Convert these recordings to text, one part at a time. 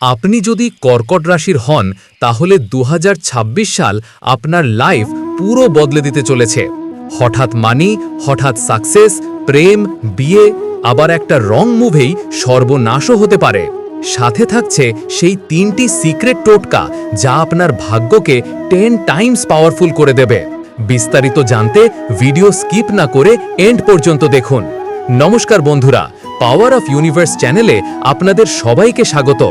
আপনি যদি কর্কট রাশির হন, তাহলে দু হাজার ছাব্বিশ সাল আপনার লাইফ পুরো বদলে দিতে চলেছে। হঠাৎ মানি হঠাৎ সাকসেস প্রেম, বিয়ে, আবার একটা রং মুভেই সর্বনাশও হতে পারে। সাথে থাকছে সেই তিনটি সিক্রেট টোটকা যা আপনার ভাগ্যকে টেন টাইমস পাওয়ারফুল করে দেবে। বিস্তারিত জানতে ভিডিও স্কিপ না করে এন্ড পর্যন্ত দেখুন। নমস্কার বন্ধুরা পাওয়ার অফ ইউনিভার্স চ্যানেলে আপনাদের সবাইকে স্বাগত।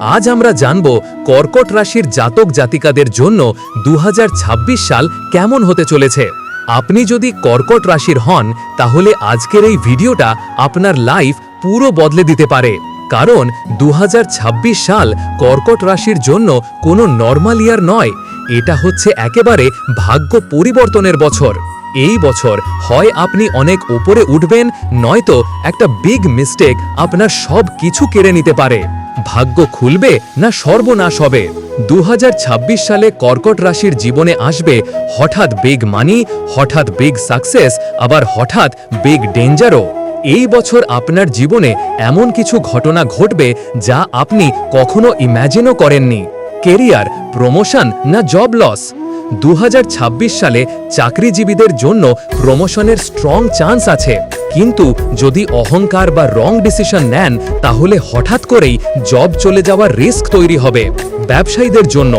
আজ আমরা জানব কর্কট রাশির জাতক জাতিকাদের জন্য দু হাজার ছাব্বিশ সাল কেমন হতে চলেছে। আপনি যদি কর্কট রাশির হন, তাহলে আজকের এই ভিডিওটা আপনার লাইফ পুরো বদলে দিতে পারে। কারণ দু হাজার ছাব্বিশ সাল কর্কট রাশির জন্য কোনো নর্মাল ইয়ার নয়। এটা হচ্ছে একেবারে ভাগ্য পরিবর্তনের বছর। এই বছর হয় আপনি অনেক উপরে উঠবেন, নয়তো একটা বিগ মিস্টেক আপনার সব কিছু কেড়ে নিতে পারে। ভাগ্য খুলবে না সর্বনাশ হবে? দু হাজার ছাব্বিশ সালে কর্কট রাশির জীবনে আসবে হঠাৎ বিগ মানি হঠাৎ বিগ সাকসেস আবার হঠাৎ বিগ ডেঞ্জারও এই বছর আপনার জীবনে এমন কিছু ঘটনা ঘটবে যা আপনি কখনো ইম্যাজিনও করেননি। কেরিয়ার প্রমোশন না জব লস দু হাজার ছাব্বিশ সালে চাকরিজীবীদের জন্য প্রমোশনের স্ট্রং চান্স আছে। কিন্তু যদি অহংকার বা রং ডিসিশন নেন, তাহলে হঠাৎ করেই জব চলে যাওয়ার রিস্ক তৈরি হবে। ব্যবসায়ীদের জন্য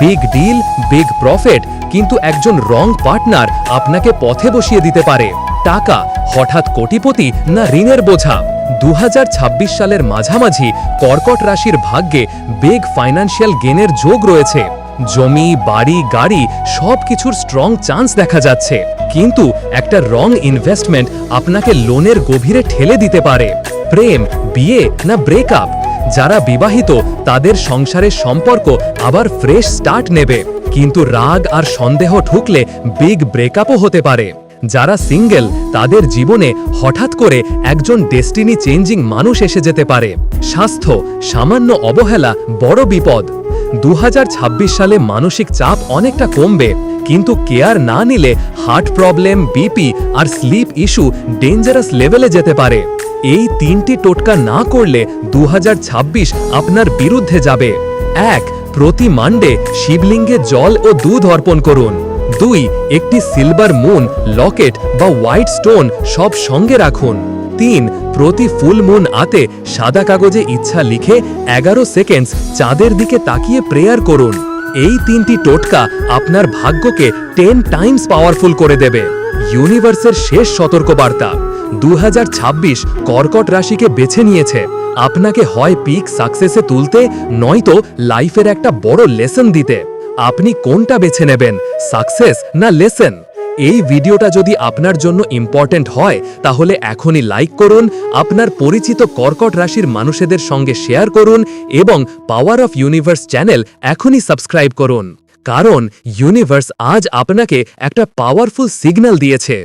বিগ ডিল বিগ প্রফিট কিন্তু একজন রং পার্টনার আপনাকে পথে বসিয়ে দিতে পারে। টাকা হঠাৎ কোটিপতি না ঋণের বোঝা? দু হাজার ছাব্বিশ সালের মাঝামাঝি কর্কট রাশির ভাগ্যে বিগ ফাইন্যান্সিয়াল গেনের যোগ রয়েছে। জমি, বাড়ি, গাড়ি সব কিছুর স্ট্রং চান্স দেখা যাচ্ছে। কিন্তু একটা রং ইনভেস্টমেন্ট আপনাকে লোনের গভীরে ঠেলে দিতে পারে। প্রেম, বিয়ে না ব্রেকআপ যারা বিবাহিত, তাদের সংসারের সম্পর্ক আবার ফ্রেশ স্টার্ট নেবে। কিন্তু রাগ আর সন্দেহ ঢুকলে বিগ ব্রেকআপও হতে পারে। যারা সিঙ্গেল, তাদের জীবনে হঠাৎ করে একজন ডেস্টিনি চেঞ্জিং মানুষ এসে যেতে পারে। স্বাস্থ্য, সামান্য অবহেলা, বড় বিপদ। দু হাজার ছাব্বিশ সালে মানসিক চাপ অনেকটা কমবে, কিন্তু কেয়ার না নিলে হার্ট প্রবলেম, বিপি আর স্লিপ ইস্যু ডেঞ্জারাস লেভেলে যেতে পারে। এই তিনটি টোটকা না করলে দু হাজার ছাব্বিশ আপনার বিরুদ্ধে যাবে। এক, প্রতি মান্ডে শিবলিঙ্গে জল ও দুধ অর্পণ করুন। দুই, একটি সিলভার মুন লকেট বা হোয়াইট স্টোন সব সঙ্গে রাখুন। তিন, প্রতি ফুল মুন আতে সাদা কাগজে ইচ্ছা লিখে এগারো সেকেন্ডস চাঁদের দিকে তাকিয়ে প্রেয়ার করুন। এই তিনটি টোটকা আপনার ভাগ্যকে টেন টাইমস পাওয়ারফুল করে দেবে। ইউনিভার্সের শেষ সতর্কবার্তা। দু হাজার ছাব্বিশ কর্কট রাশিকে বেছে নিয়েছে। আপনাকে হয় পিক সাকসেসে তুলতে, নয়তো লাইফের একটা বড় লেসন দিতে। আপনি কোনটা বেছে নেবেন সাকসেস না লেসেন এই ভিডিওটা যদি আপনার জন্য ইম্পর্ট্যান্ট হয়, তাহলে এখনই লাইক করুন, আপনার পরিচিত কর্কট রাশির মানুষেদের সঙ্গে শেয়ার করুন এবং পাওয়ার অফ ইউনিভার্স চ্যানেল এখনই সাবস্ক্রাইব করুন। কারণ ইউনিভার্স আজ আপনাকে একটা পাওয়ারফুল সিগন্যাল দিয়েছে।